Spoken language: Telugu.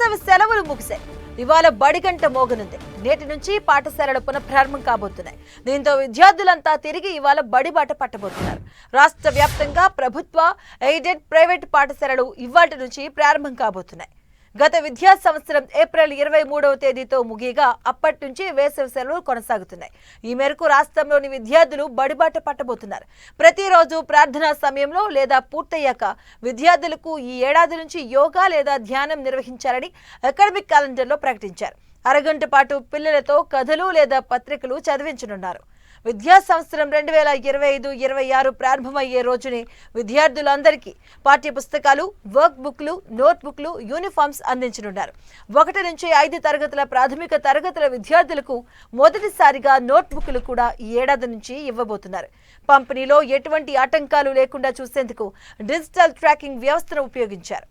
వేసవి సెలవులు ముగిశాయి. ఇవాళ బడిగంట మోగనుంది. నేటి నుంచి పాఠశాలలు పునఃప్రారంభం కాబోతున్నాయి. దీంతో విద్యార్థులంతా తిరిగి ఇవాళ బడిబాట పట్టబోతున్నారు. రాష్ట్ర వ్యాప్తంగా ప్రభుత్వ ఎయిడెడ్ ప్రైవేట్ పాఠశాలలు ఇవాటి నుంచి ప్రారంభం కాబోతున్నాయి. గత విద్యా సంవత్సరం ఏప్రిల్ ఇరవై మూడవ తేదీతో ముగియగా అప్పటి నుంచి వేసవి సెలవులు కొనసాగుతున్నాయి. ఈ మేరకు రాష్ట్రంలోని విద్యార్థులు బడిబాట పట్టబోతున్నారు. ప్రతిరోజు ప్రార్థనా సమయంలో లేదా పూర్తయ్యాక విద్యార్థులకు ఈ ఏడాది నుంచి యోగా లేదా ధ్యానం నిర్వహించాలని అకాడమిక్ క్యాలెండర్లో ప్రకటించారు. అరగంట పాటు పిల్లలతో కథలు లేదా పత్రికలు చదివించనున్నారు. విద్యా సంవత్సరం రెండు వేల ఇరవై ఐదు ఇరవై ఆరు ప్రారంభమయ్యే రోజునే విద్యార్థులందరికీ పాఠ్య పుస్తకాలు వర్క్ బుక్లు నోట్ బుక్లు యూనిఫామ్స్ అందించనున్నారు. ఒకటి నుంచి ఐదు తరగతుల ప్రాథమిక తరగతుల విద్యార్థులకు మొదటిసారిగా నోట్ బుక్లు కూడా ఈ ఏడాది నుంచి ఇవ్వబోతున్నారు. పంపిణీలో ఎటువంటి ఆటంకాలు లేకుండా చూసేందుకు డిజిటల్ ట్రాకింగ్ వ్యవస్థను ఉపయోగించారు.